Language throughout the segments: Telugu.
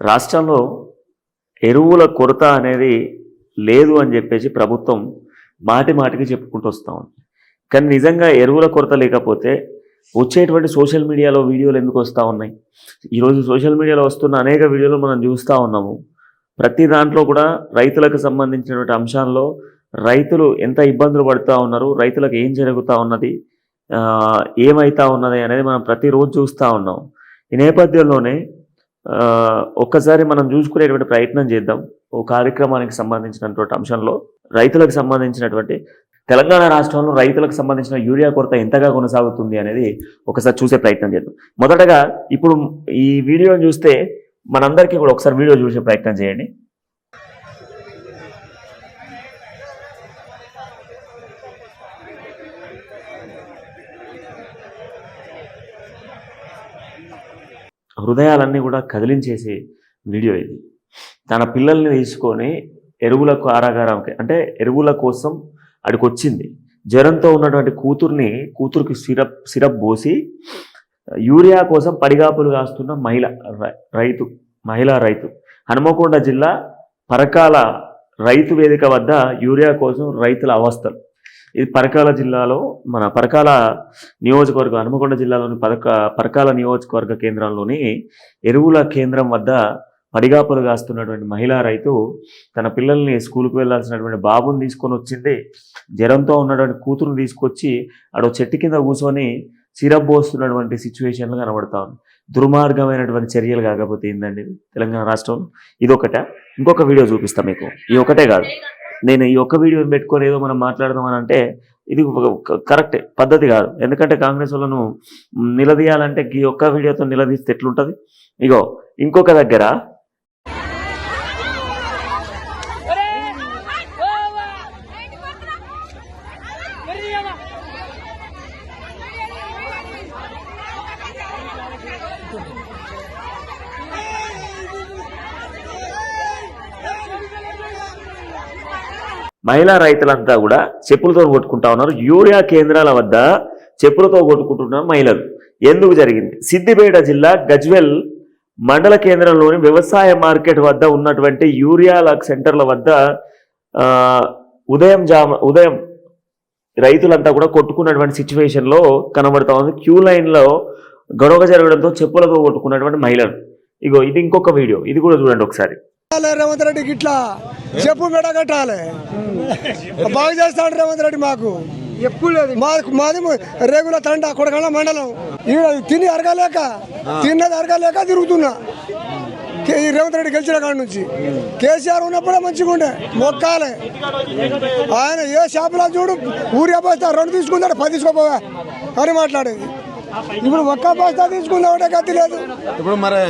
రాష్ట్రంలో ఎరువుల కొరత అనేది లేదు అని చెప్పేసి ప్రభుత్వం మాటి మాటికి చెప్పుకుంటూ వస్తూ ఉంది. కానీ నిజంగా ఎరువుల కొరత లేకపోతే వచ్చేటువంటి సోషల్ మీడియాలో వీడియోలు ఎందుకు వస్తూ ఉన్నాయి? ఈరోజు సోషల్ మీడియాలో వస్తున్న అనేక వీడియోలు మనం చూస్తూ ఉన్నాము. ప్రతి దాంట్లో కూడా రైతులకు సంబంధించినటువంటి అంశాల్లో రైతులు ఎంత ఇబ్బందులు పడుతూ ఉన్నారు రైతులకు ఏం జరుగుతూ ఉన్నది ఏమవుతా ఉన్నది అనేది మనం ప్రతిరోజు చూస్తూ ఉన్నాం. ఈ నేపథ్యంలోనే ఒక్కసారి మనం చూసుకునేటువంటి ప్రయత్నం చేద్దాం. ఓ కార్యక్రమానికి సంబంధించినటువంటి అంశంలో రైతులకు సంబంధించినటువంటి తెలంగాణ రాష్ట్రంలో రైతులకు సంబంధించిన యూరియా కొరత ఎంతగా కొనసాగుతుంది అనేది ఒకసారి చూసే ప్రయత్నం చేద్దాం. మొదటగా ఇప్పుడు ఈ వీడియోని చూస్తే మనందరికీ కూడా ఒకసారి వీడియో చూసే ప్రయత్నం చేయండి. హృదయాలన్నీ కూడా కదిలించేసే వీడియో ఇది. తన పిల్లల్ని తీసుకొని ఎరువుల కారాగారంకి అంటే ఎరువుల కోసం అడికి వచ్చింది జ్వరంతో ఉన్నటువంటి కూతుర్ని కూతురికి సిరప్ సిరప్ పోసి యూరియా కోసం పడిగాపులు కాస్తున్న మహిళ రై- రైతు మహిళా రైతు. హనుమకొండ జిల్లా పరకాల రైతు వేదిక వద్ద యూరియా కోసం రైతుల అవస్థలు. ఇది పరకాల జిల్లాలో మన పరకాల నియోజకవర్గం హనుమకొండ జిల్లాలోని పరక పరకాల నియోజకవర్గ కేంద్రంలోని ఎరువుల కేంద్రం వద్ద పడిగాపులు కాస్తున్నటువంటి మహిళా రైతు తన పిల్లల్ని స్కూల్కి వెళ్ళాల్సినటువంటి బాబుని తీసుకొని వచ్చింది. జ్వరంతో ఉన్నటువంటి కూతురుని తీసుకొచ్చి ఆడ చెట్టు కింద కూర్చొని సిరప్ సిచ్యువేషన్లు కనబడతా ఉంది దుర్మార్గమైనటువంటి చర్యలు కాకపోతే ఏందండి? తెలంగాణ రాష్ట్రంలో ఇది ఒకట ఇంకొక వీడియో చూపిస్తాం మీకు. ఈ ఒకటే కాదు. నేను ఈ ఒక్క వీడియోని పెట్టుకొని ఏదో మనం మాట్లాడదాం అని అంటే ఇది ఒక- కరెక్టే పద్ధతి కాదు. ఎందుకంటే కాంగ్రెస్ వాళ్ళను నిలదీయాలంటే ఈ ఒక్క వీడియోతో నిలదీస్తే ఎట్లుంటుంది? ఇగో ఇంకొక దగ్గర మహిళా రైతులంతా కూడా చెప్పులతో కొట్టుకుంటా ఉన్నారు. యూరియా కేంద్రాల వద్ద చెప్పులతో కొట్టుకుంటున్నారు మహిళలు. ఎందుకు జరిగింది? సిద్దిపేట జిల్లా గజ్వెల్ మండల కేంద్రంలోని వ్యవసాయ మార్కెట్ వద్ద ఉన్నటువంటి యూరియా సెంటర్ల వద్ద ఉదయం జామ ఉదయం రైతులంతా కూడా కొట్టుకున్నటువంటి సిచ్యువేషన్లో కనబడతా ఉంది. క్యూ లైన్లో గొడవ జరగడంతో చెప్పులతో కొట్టుకున్నటువంటి మహిళలు. ఇగో ఇది ఇంకొక వీడియో. ఇది కూడా చూడండి ఒకసారి. రేవంత్ రెడ్డికి ఇట్లా చెప్పు మెడ కట్టాలి. బాగా చేస్తాడు రేవంత్ రెడ్డి మాకు. ఎప్పుడు లేదు మాది మాది రేగుల తండ కొడగళ్ళ మండలం. ఈడ తిని అరగలేక తిన్నది అరగలేక తిరుగుతున్నా. ఈ రేవంత్ రెడ్డి గెలిచిన కాడ నుంచి. కేసీఆర్ ఉన్నప్పుడే మంచిగా ఉండే. మొక్కాలే. ఆయన ఏ షాపులో చూడు ఊరియా బస్తా రెండు తీసుకుంటాడు పది తీసుకోపోవా అని మాట్లాడేది. ఇప్పుడు ఒక్క బస్తా తీసుకుందామంటే గతి లేదు. ఇప్పుడు మరి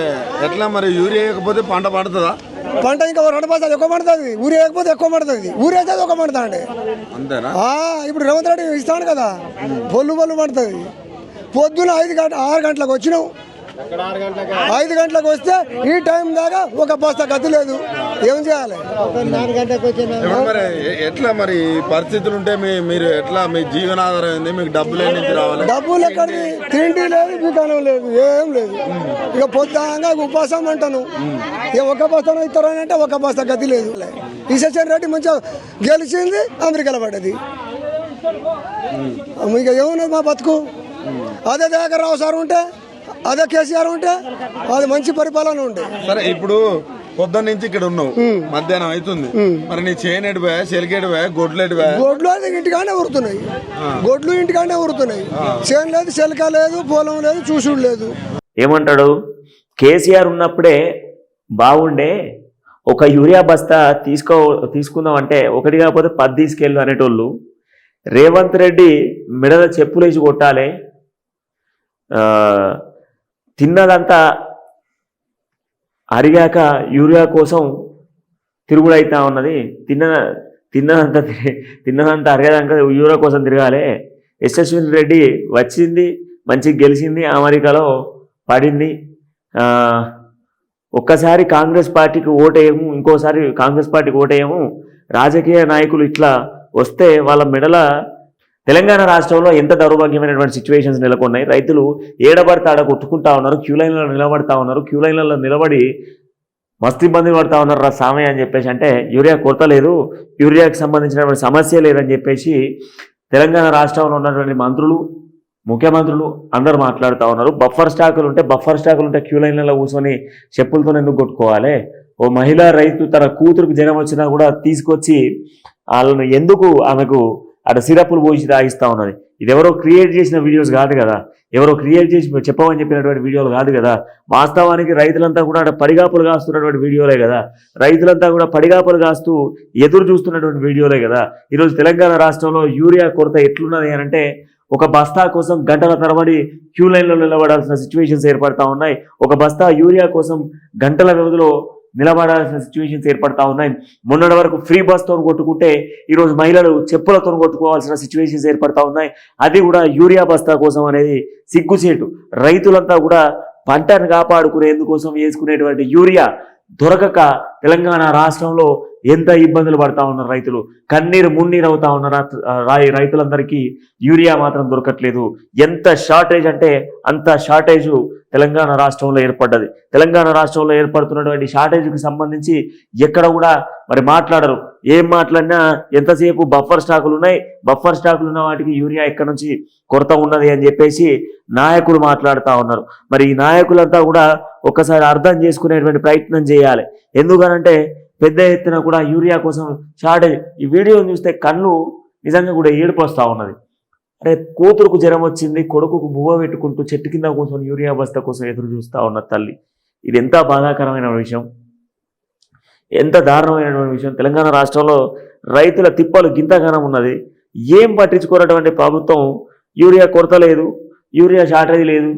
ఎట్లా మరి యూరియా వేయకపోతే పంట పండుతుందా? పంట ఇంకా రెండు బస్తాలు ఎక్కువ పడుతుంది. ఊరి వేయకపోతే ఎక్కువ పడుతుంది. ఊరి వేస్తే ఒక పడుతుంది ఇప్పుడు రేవంత్ రెడ్డి ఇస్తాడు కదా. పొల్లు పొల్లు పడుతుంది. పొద్దున ఐదు గంట ఆరు గంటలకు వచ్చినావు ఐదు గంటలకు వస్తే ఈ టైం దాకా ఒక బస్తా గతి లేదు. ఏం చేయాలి? ఎట్లా మరి పరిస్థితులు ఉంటే మీ మీరు ఎట్లా మీ జీవనాధారం ఏంది? మీకు డబ్బులు ఏ నుంచి రావాలి? డబ్బులు ఎక్కడిది? తిండి లేదు దుకాణం లేదు ఏం లేదు. ఇక పొద్దుగా ఉపవాసం అంటాను. ఇక ఒక బస్తాను ఇస్తారని అంటే ఒక బస్తా గతి లేదు. ఈ సచిన్ రెడ్డి మంచిగా గెలిచింది అమెరికాలో పడ్డది. ఇక ఏమున్నది మా బతుకు? అదే దగ్గర రావు సార్ ఉంటే అదే కేసీఆర్ ఉంటే అది మంచి పరిపాలన ఉండే. సరే ఇప్పుడు పొద్దున్న నుంచి ఇక్కడ ఉన్నావు. మధ్యాహ్నం అవుతుంది. మరి నీ చేనేడు పోయా చెలికేడు పోయా గొడ్లేడు పోయా గొడ్లు ఇంటికానే ఊరుతున్నాయి. గొడ్లు ఇంటికానే ఊరుతున్నాయి. చేను లేదు చెలక లేదు పొలం లేదు చూసుడు లేదు. ఏమంటాడు? కేసీఆర్ ఉన్నప్పుడే బాగుండే ఒక యూరియా బస్తా తీసుకో తీసుకుందాం అంటే ఒకటి కాకపోతే పది తీసుకెళ్ళు అనేటోళ్ళు. రేవంత్ రెడ్డి మెడల చెప్పులేసి కొట్టాలి. ఆ, తిన్నదంతా అరిగాక యూరియా కోసం తిరుగుడైతా ఉన్నది. తిన్న తిన్నదంతా తిన్నదంతా అరగదాక యూరియా కోసం తిరగాలి. యశస్విని రెడ్డి వచ్చింది మంచి గెలిచింది అమెరికాలో పడింది. ఒక్కసారి కాంగ్రెస్ పార్టీకి ఓటేయము ఇంకోసారి కాంగ్రెస్ పార్టీకి ఓటేయము. రాజకీయ నాయకులు ఇట్లా వస్తే వాళ్ళ మెడల తెలంగాణ రాష్ట్రంలో ఎంత దౌర్భాగ్యమైనటువంటి సిచ్యువేషన్స్ నెలకొన్నాయి? రైతులు ఏడబడితే ఆడ కొట్టుకుంటా ఉన్నారు క్యూ లైన్లలో నిలబడతా ఉన్నారు క్యూ లైన్లలో నిలబడి మస్తు ఇబ్బంది పడతా ఉన్నారు రా సామయ్య అని చెప్పేసి అంటే యూరియా కొరత లేదు యూరియాకి సంబంధించినటువంటి సమస్య లేదని చెప్పేసి తెలంగాణ రాష్ట్రంలో ఉన్నటువంటి మంత్రులు ముఖ్యమంత్రులు అందరూ మాట్లాడుతూ ఉన్నారు. బఫర్ స్టాకులు ఉంటే బఫర్ స్టాకులు ఉంటే క్యూ లైన్లలో కూర్చొని చెప్పులతో ఎందుకు కొట్టుకోవాలి? ఓ మహిళా రైతు తన కూతురుకు జ్వరం వచ్చినా కూడా తీసుకొచ్చి వాళ్ళను ఎందుకు ఆమెకు అక్కడ సిరప్పులు పోసి తాగిస్తూ ఉన్నది. ఇది ఎవరో క్రియేట్ చేసిన వీడియోస్ కాదు కదా. ఎవరో క్రియేట్ చేసి చెప్పమని చెప్పినటువంటి వీడియోలు కాదు కదా. వాస్తవానికి రైతులంతా కూడా అక్కడ పడిగాపులు కాస్తున్నటువంటి వీడియోలే కదా. రైతులంతా కూడా పడిగాపులు కాస్తూ ఎదురు చూస్తున్నటువంటి వీడియోలే కదా. ఈరోజు తెలంగాణ రాష్ట్రంలో యూరియా కొరత ఎట్లున్నది అని అంటే ఒక బస్తా కోసం గంటల తరబడి క్యూ లైన్లో నిలబడాల్సిన సిచ్యువేషన్స్ ఏర్పడతా ఉన్నాయి. ఒక బస్తా యూరియా కోసం గంటల వ్యవధిలో నిలబడాల్సిన సిచ్యువేషన్స్ ఏర్పడతా ఉన్నాయి. మొన్నటి వరకు ఫ్రీ బస్తో కొట్టుకుంటే ఈరోజు మహిళలు చెప్పులతో కొట్టుకోవాల్సిన సిచ్యువేషన్స్ ఏర్పడతా ఉన్నాయి. అది కూడా యూరియా బస్తా కోసం అనేది సిగ్గుచేటు. రైతులంతా కూడా పంటను కాపాడుకునేందుకోసం వేసుకునేటువంటి యూరియా దొరకక తెలంగాణ రాష్ట్రంలో ఎంత ఇబ్బందులు పడతా ఉన్నారు రైతులు? కన్నీరు మున్నీరు అవుతా ఉన్నారు రాయి రైతులందరికీ యూరియా మాత్రం దొరకట్లేదు. ఎంత షార్టేజ్ అంటే అంత షార్టేజ్ తెలంగాణ రాష్ట్రంలో ఏర్పడ్డది. తెలంగాణ రాష్ట్రంలో ఏర్పడుతున్నటువంటి షార్టేజ్కి సంబంధించి ఎక్కడ కూడా మరి మాట్లాడరు. ఏం మాట్లాడినా ఎంతసేపు బఫర్ స్టాకులు ఉన్నాయి బఫర్ స్టాకులు ఉన్న వాటికి యూరియా ఎక్కడి నుంచి కొరత ఉన్నది అని చెప్పేసి నాయకులు మాట్లాడుతూ ఉన్నారు. మరి ఈ నాయకులంతా కూడా ఒక్కసారి అర్థం చేసుకునేటువంటి ప్రయత్నం చేయాలి. ఎందుకనంటే పెద్ద ఎత్తున కూడా యూరియా కోసం షార్టేజ్. ఈ వీడియోని చూస్తే కళ్ళు నిజంగా కూడా ఏడుపు వస్తూ ఉన్నది. అరే కూతురుకు జ్వరం వచ్చింది కొడుకుకు బువ్వ పెట్టుకుంటూ చెట్టు కింద కోసం యూరియా బస్తా కోసం ఎదురు చూస్తూ ఉన్న తల్లి. ఇది ఎంత బాధాకరమైన విషయం. ఎంత దారుణమైనటువంటి విషయం. తెలంగాణ రాష్ట్రంలో రైతుల తిప్పలు గింతగానం ఉన్నది. ఏం పట్టించుకోనటువంటి ప్రభుత్వం యూరియా కొరత లేదు యూరియా షార్టేజ్ లేదు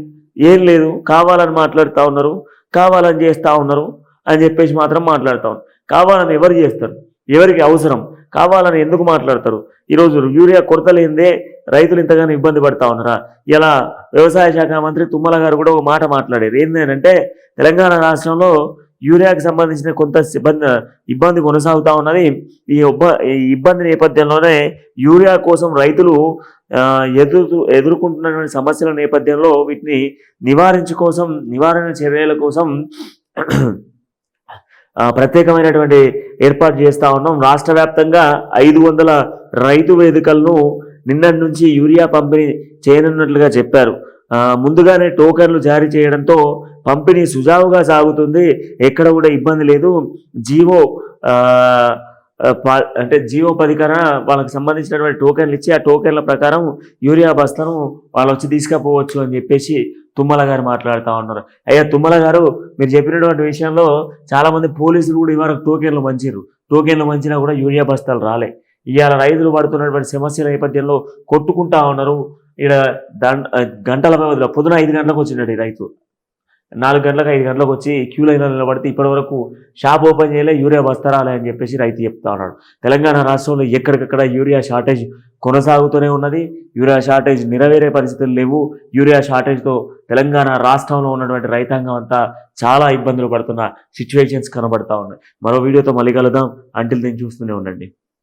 ఏం లేదు కావాలని మాట్లాడుతూ ఉన్నారు కావాలని చేస్తూ ఉన్నారు అని చెప్పేసి మాత్రం మాట్లాడుతూ ఉన్నారు. కావాలని ఎవరు చేస్తారు? ఎవరికి అవసరం? కావాలని ఎందుకు మాట్లాడతారు? ఈరోజు యూరియా కొరత లేనిదే రైతులు ఇంతగానో ఇబ్బంది పడతా ఉన్నారా? ఇలా వ్యవసాయ శాఖ మంత్రి తుమ్మల గారు కూడా ఒక మాట మాట్లాడారు. ఏంటంటే తెలంగాణ రాష్ట్రంలో యూరియాకి సంబంధించిన కొంత ఇబ్బంది ఇబ్బంది కొనసాగుతా ఉన్నది. ఈ ఇబ్బంది నేపథ్యంలోనే యూరియా కోసం రైతులు ఎదురు ఎదుర్కొంటున్నటువంటి సమస్యల నేపథ్యంలో వీటిని నివారించు కోసం నివారణ చర్యల కోసం ప్రత్యేకమైనటువంటి ఏర్పాటు చేస్తా ఉన్నాం. రాష్ట్ర వ్యాప్తంగా ఐదు వందల రైతు వేదికలను నిన్నటి నుంచి యూరియా పంపిణీ చేయనున్నట్లుగా చెప్పారు. ముందుగానే టోకన్లు జారీ చేయడంతో పంపిణీ సుజావుగా సాగుతుంది. ఎక్కడ కూడా ఇబ్బంది లేదు. జీవో ప- అంటే జీవో పదికన వాళ్ళకి సంబంధించినటువంటి టోకెన్లు ఇచ్చి ఆ టోకెన్ల ప్రకారం యూరియా బస్తాను వాళ్ళు వచ్చి తీసుకపోవచ్చు అని చెప్పేసి తుమ్మల గారు మాట్లాడుతూ ఉన్నారు. అయ్యా తుమ్మల గారు మీరు చెప్పినటువంటి విషయంలో చాలా మంది పోలీసులు కూడా ఇవాళ టోకెన్లు మంచిరు టోకెన్లు మంచినా కూడా యూరియా బస్తాలు రాలే. ఇవాళ రైతులు పడుతున్నటువంటి సమస్యల నేపథ్యంలో కొట్టుకుంటా ఉన్నారు. ఇక్కడ దండ గంటల వ్యవధిలో పొద్దున ఐదు గంటలకు వచ్చినాడు ఈ రైతు. నాలుగు గంటలకు ఐదు గంటలకు వచ్చి క్యూ లైన్లో నిలబడితే ఇప్పటి వరకు షాప్ ఓపెన్ చేయలే యూరియా బస్తారాలే అని చెప్పేసి రైతు చెప్తా ఉన్నాడు. తెలంగాణ రాష్ట్రంలో ఎక్కడికక్కడ యూరియా షార్టేజ్ కొనసాగుతూనే ఉన్నది. యూరియా షార్టేజ్ నెరవేరే పరిస్థితులు లేవు. యూరియా షార్టేజ్తో తెలంగాణ రాష్ట్రంలో ఉన్నటువంటి రైతాంగం అంతా చాలా ఇబ్బందులు పడుతున్న సిచ్యువేషన్స్ కనబడతా ఉన్నాయి. మరో వీడియోతో మళ్ళీ కలుద్దాం. అంటిల్ నేను చూస్తూనే ఉండండి.